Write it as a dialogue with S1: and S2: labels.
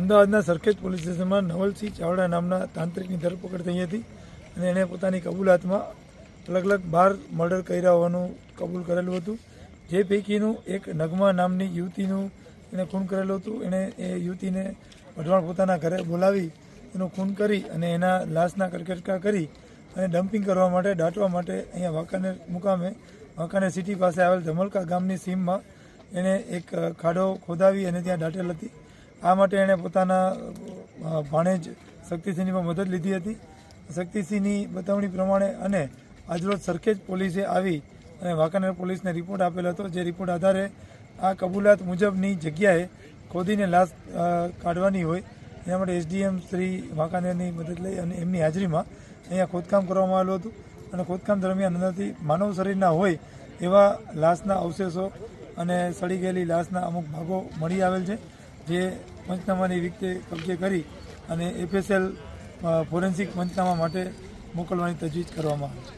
S1: અમદાવાદના સરખેજ પોલીસ સ્ટેશનમાં નવલસિંહ ચાવડા નામના તાંત્રિકની ધરપકડ થઈ હતી અને એણે પોતાની કબૂલાતમાં અલગ અલગ બાર મર્ડર કર્યા હોવાનું કબૂલ કરેલું હતું. જે પૈકીનું એક નગમા નામની યુવતીનું એણે ખૂન કરેલું હતું. એણે એ યુવતીને વઢવાણ પોતાના ઘરે બોલાવી, એનું ખૂન કરી અને એના લાશના કરકટકા કરી અને ડમ્પિંગ કરવા માટે દાટવા માટે અહીંયા વાંકાનેર મુકામે, વાંકાનેર સિટી પાસે આવેલ ધમલકા ગામની સીમમાં એણે એક ખાડો ખોદાવી અને ત્યાં દાટેલ હતી. આ માટે એણે પોતાના ભાણેજ શક્તિસિંહની પણ મદદ લીધી હતી. શક્તિસિંહની બતાવણી પ્રમાણે અને આજરોજ સરખેજ પોલીસે આવી અને વાંકાનેર પોલીસને રિપોર્ટ આપેલો હતો. જે રિપોર્ટ આધારે આ કબૂલાત મુજબની જગ્યાએ ખોદીને લાશ કાઢવાની હોય, એના માટે એસડીએમ શ્રી વાંકાનેરની મદદ લઈ અને એમની હાજરીમાં અહીંયા ખોદકામ કરવામાં આવેલું હતું. અને ખોદકામ દરમિયાન અંદરથી માનવ શરીરના હોય એવા લાશના અવશેષો અને સડી ગયેલી લાશના અમુક ભાગો મળી આવેલ છે. જે પંચનામાની રીતે કબજે કરી અને એફએસએલ ફોરેન્સિક પંચનામા માટે મોકલવાની તજવીજ કરવામાં આવે છે.